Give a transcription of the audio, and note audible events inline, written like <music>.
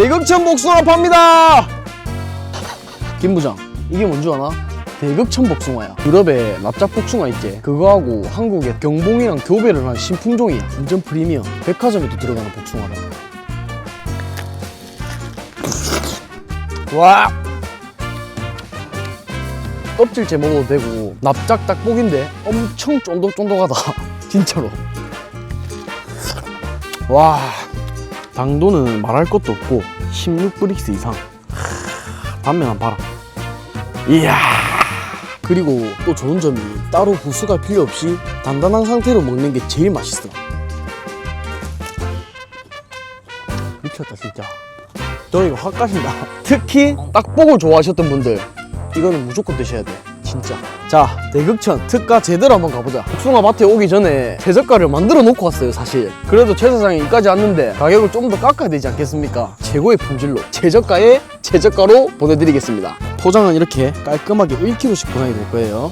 대극천 복숭아 팝니다. 김 부장 이게 뭔지 아나? 대극천 복숭아야. 유럽에 납작 복숭아 있지 그거하고 한국의 경봉이랑 교배를 한 신품종이야 완전 프리미엄. 백화점에도 들어가는 복숭아라 와! 껍질째 먹어도 되고 납작 딱복인데 엄청 쫀득쫀득하다. <laughs> 진짜로. 와 당도는 말할 것도 없고 16브릭스 이상. 하, 한 봐라. 이야. 그리고 또 좋은 점이 따로 부수가 필요 없이 단단한 상태로 먹는 게 제일 맛있어 미쳤다 진짜. 저 이거 확 가신다. <laughs> 특히 딱복을 좋아하셨던 분들 이거는 무조건 드셔야 돼 진짜. 자 대극천 특가 제대로 한번 가보자. 복숭아 밭에 오기 전에 최저가를 만들어 놓고 왔어요 사실. 그래도 최 사장이 여기까지 왔는데 가격을 좀 더 깎아야 되지 않겠습니까? 최고의 품질로 최저가에 최저가로 보내드리겠습니다. 포장은 이렇게 깔끔하게 1kg씩 보내드릴 거예요